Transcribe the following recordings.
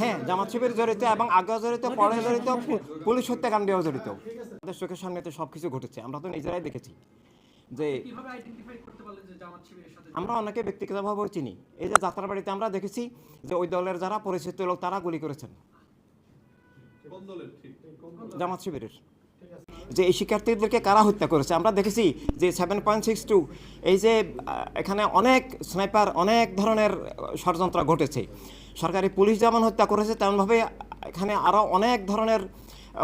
হ্যাঁ জামাত শিবির জড়িত এবং আগেও জড়িত পরে জড়িত পুলিশ হত্যাকাণ্ডেও জড়িত। আমাদের চোখের সামনে তো সব কিছু ঘটেছে। আমরা তো নিজেরাই দেখেছি যে কীভাবে আইডেন্টিফাই করতে পারলেন যে জামাত শিবিরের সাথে আমরা অনেকে ব্যক্তিগতভাবে চিনি। এই যে যাত্রাবাড়িতে আমরা দেখেছি যে ওই দলের যারা পরিচিত লোক তারা গুলি করেছেন। জামাত শিবিরের। যে এই শিক্ষার্থীদেরকে কারা হত্যা করেছে? আমরা দেখেছি যে সেভেন পয়েন্ট সিক্স টু এই যে এখানে অনেক স্নাইপার অনেক ধরনের ষড়যন্ত্র ঘটেছে। সরকারি পুলিশ যেমন হত্যা করেছে, তেমনভাবে এখানে আরও অনেক ধরনের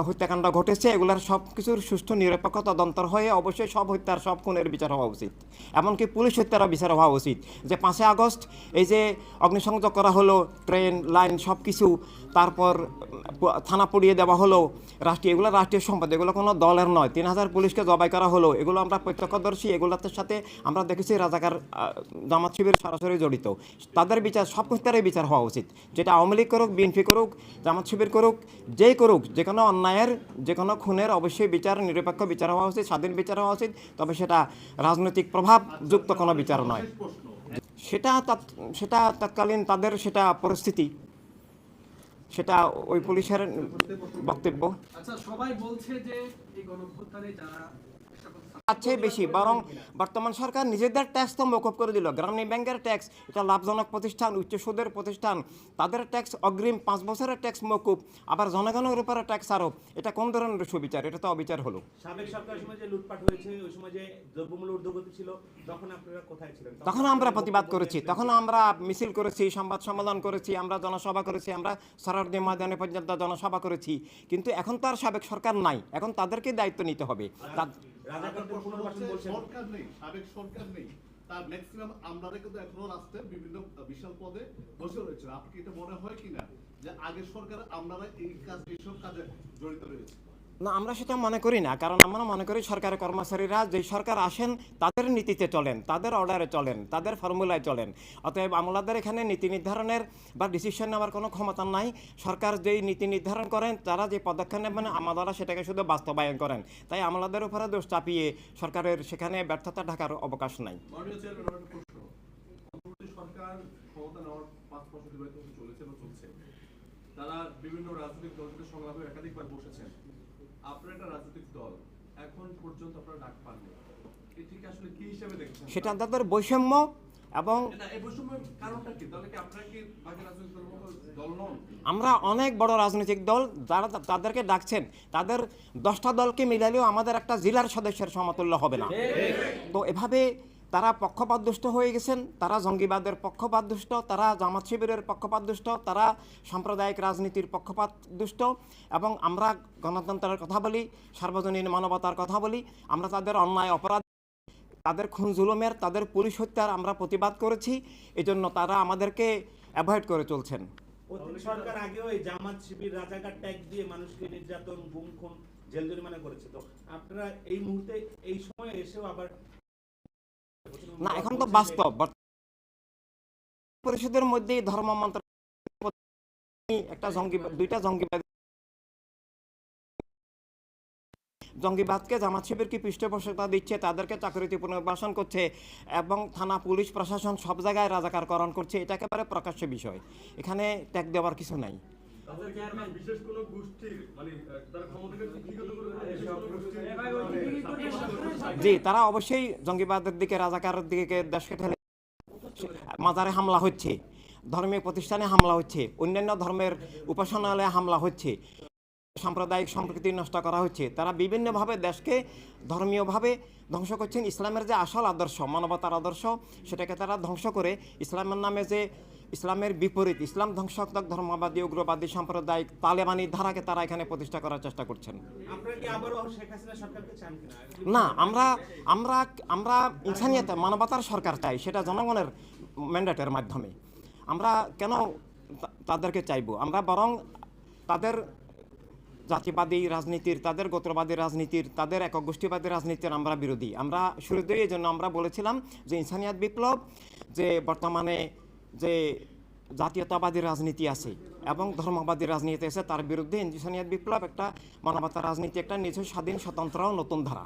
হত্যাকাণ্ড ঘটেছে, এগুলার সব কিছুর সুষ্ঠু নিরপেক্ষ তদন্তর হয়ে অবশ্যই সব হত্যার সব খুনের বিচার হওয়া উচিত। এমনকি পুলিশ হত্যারও বিচার হওয়া উচিত। যে পাঁচই আগস্ট এই যে অগ্নিসংযোগ করা হলো, ট্রেন, লাইন সব কিছু তারপর থানা পুড়িয়ে দেওয়া হলো, রাষ্ট্রীয়, এগুলো রাষ্ট্রীয় সম্পদ, এগুলো কোনো দলের নয়। তিন হাজার পুলিশকে জবাই করা হলো, এগুলো আমরা প্রত্যক্ষদর্শী এগুলোর সাথে আমরা দেখেছি রাজাকার জামাত শিবির সরাসরি জড়িত। তাদের বিচার, সব হত্যারই বিচার হওয়া উচিত। যেটা আওয়ামী লীগ করুক, বিএনপি করুক, জামাত শিবির করুক, যেই করুক যে কোনো অন্যায়ের যে কোনো খুনের অবশ্যই বিচার, নিরপেক্ষ বিচার হওয়া উচিত, স্বাধীন বিচার হওয়া উচিত, তবে সেটা রাজনৈতিক প্রভাবযুক্ত কোনো বিচার নয়। সেটা সেটা তৎকালীন তাদের সেটা পরিস্থিতি। সেটা ওই পুলিশের বক্তব্য। আচ্ছা সবাই বলছে যে এই গণঅভ্যুত্থানে যারা চেয়ে বেশি বরং বর্তমান সরকার নিজেদের ট্যাক্স তো মৌকুব করে দিল। গ্রামীণ ব্যাংকের ট্যাক্স এটা লাভজনক প্রতিষ্ঠান উচ্চ সুদের প্রতিষ্ঠান তাদের ট্যাক্স অগ্রিম পাঁচ বছরের ট্যাক্স মৌকুব আবার জনগণের উপরে ট্যাক্স আরোপ। এটা কোন ধরনের সুবিচার? এটা তো অবিচার হলো। সাবেক সরকারের সময় যে লুটপাট হয়েছে ওই সময় যে দ্রব্যমূল্য ঊর্ধ্বগতি ছিল তখন আপনারা কোথায় ছিলেন? তখন আমরা প্রতিবাদ করেছি তখন আমরা মিছিল করেছি সংবাদ সম্মেলন করেছি আমরা জনসভা করেছি আমরা সরারদি ময়দানে পর্যন্ত জনসভা করেছি। কিন্তু এখন তো আর সাবেক সরকার নাই এখন তাদেরকে দায়িত্ব নিতে হবে। তা- পুনর্বাসন বলছেন। সরকার নেই সাবেক সরকার নেই। তার ম্যাক্সিমাম আমরা কিন্তু এখনও রাষ্ট্রের বিভিন্ন বিশাল পদে বসে রয়েছে আপনি কি এটা মনে হয় কিনা যে আগের সরকার আমলারা এই কাজ এইসব কাজে জড়িত রয়েছে? না, আমরা সেটা মনে করি না। কারণ আমরা মনে করি সরকারি কর্মচারীরা যে সরকার আসেন, তাদের নীতিতে চলেন, তাদের অর্ডারে চলেন, তাদের ফর্মুলায় চলেন। অতএব আমলাদের এখানে নীতি নির্ধারণের বা ডিসিশন নেওয়ার কোনো ক্ষমতা নাই। সরকার যেই নীতি নির্ধারণ করেন, তারা যে পদক্ষেপ নেবেন, আমলারা সেটাকে শুধু বাস্তবায়ন করেন। তাই আমলাদের উপরে দোষ চাপিয়ে সরকারের সেখানে ব্যর্থতা ঢাকার অবকাশ নাই। তারা বিভিন্ন রাজনৈতিক সাথে সংলাপে একাধিকবার বসেছেন। আপনার একটা রাজনৈতিক দল এখন পর্যন্ত আপনারা ডাক পাননি। এটিকে আসলে কি হিসাবে দেখছেন? সেটা তাদের বৈষম্য এবং না এই বৈষম্যের কারণটা কি? তাহলে কি আপনারা কি বাকি রাজনৈতিক দলের মতো দল নন? আমরা অনেক বড় রাজনৈতিক দল যারা তাদেরকে ডাকছেন তাদের দশটা দলকে মিলালেও আমাদের একটা জেলার সদস্যের সমতুল্য হবে না। তো এভাবে তারা পক্ষপাতদুষ্ট হয়ে গেছেন, তারা জঙ্গিবাদের পক্ষপাতদুষ্ট, তারা জামাত শিবিরের পক্ষপাতদুষ্ট, তারা সাম্প্রদায়িক রাজনীতির পক্ষপাতদুষ্ট এবং আমরা গণতন্ত্রের কথা বলি, সার্বজনীন মানবতার কথা বলি, আমরা তাদের অন্যায় অপরাধ, তাদের খুন জুলুমের, তাদের পুলিশ হত্যার আমরা প্রতিবাদ করেছি, এজন্য তারা আমাদেরকে অ্যাভয়েড করে চলছেন। সরকার আগেও এই জামাত শিবির রাজাকার ট্যাগ দিয়ে মানুষকে নির্যাতন, গুম, খুন, জেল জরিমানা করেছে। তো আপনারা এই মুহূর্তে, এই সময় এসেও আবার না এখন তো বাস্তব পরিষদের মধ্যেই ধর্ম মন্ত্রণালয় একটা জঙ্গি দুইটা জঙ্গিবাদ জঙ্গিবাদকে জামাত শিবিরকে পৃষ্ঠপোষকতা দিচ্ছে তাদেরকে চাকরিতে পুনর্বাসন করছে এবং থানা পুলিশ প্রশাসন সব জায়গায় রাজাকারকরণ করছে এটা একেবারে প্রকাশ্য বিষয়। এখানে ট্যাগ দেওয়ার কিছু নাই। বিশেষ কোনো গোষ্ঠীর মানে তার ক্ষমতাকে কুক্ষিগত করে বিশেষ কোনো গোষ্ঠীর জি, তারা অবশ্যই জঙ্গিবাদের দিকে রাজাকারের দিকে দেশকে ঠেলে মাজারে হামলা হচ্ছে, ধর্মীয় প্রতিষ্ঠানে হামলা হচ্ছে, অন্যান্য ধর্মের উপাসনালয়ে হামলা হচ্ছে। সাম্প্রদায়িক সম্প্রীতি নষ্ট করা হচ্ছে। তারা বিভিন্নভাবে দেশকে ধর্মীয়ভাবে ধ্বংস করছেন। ইসলামের যে আসল আদর্শ মানবতার আদর্শ সেটাকে তারা ধ্বংস করে ইসলামের নামে যে ইসলামের বিপরীত ইসলাম ধ্বংসাত্মক ধর্মবাদী উগ্রবাদী সাম্প্রদায়িক তালেবানি ধারাকে তারা এখানে প্রতিষ্ঠা করার চেষ্টা করছেন। না আমরা আমরা আমরা ইনসানিয়ত মানবতার সরকার চাই সেটা জনগণের ম্যান্ডেটের মাধ্যমে। আমরা কেন তাদেরকে চাইব? আমরা বরং তাদের জাতিবাদী রাজনীতির তাদের, গোত্রবাদী রাজনীতির তাদের, একক গোষ্ঠীবাদী রাজনীতির আমরা বিরোধী। আমরা শুরুতেই এই জন্য আমরা বলেছিলাম যে ইনসানিয়াত বিপ্লব যে বর্তমানে যে জাতীয়তাবাদী রাজনীতি আছে এবং ধর্মবাদী রাজনীতি আছে, তার বিরুদ্ধে ইনসানিয়াত বিপ্লব একটা মানবতা রাজনীতি, একটা নিজস্ব স্বাধীন, স্বতন্ত্র নতুন ধারা।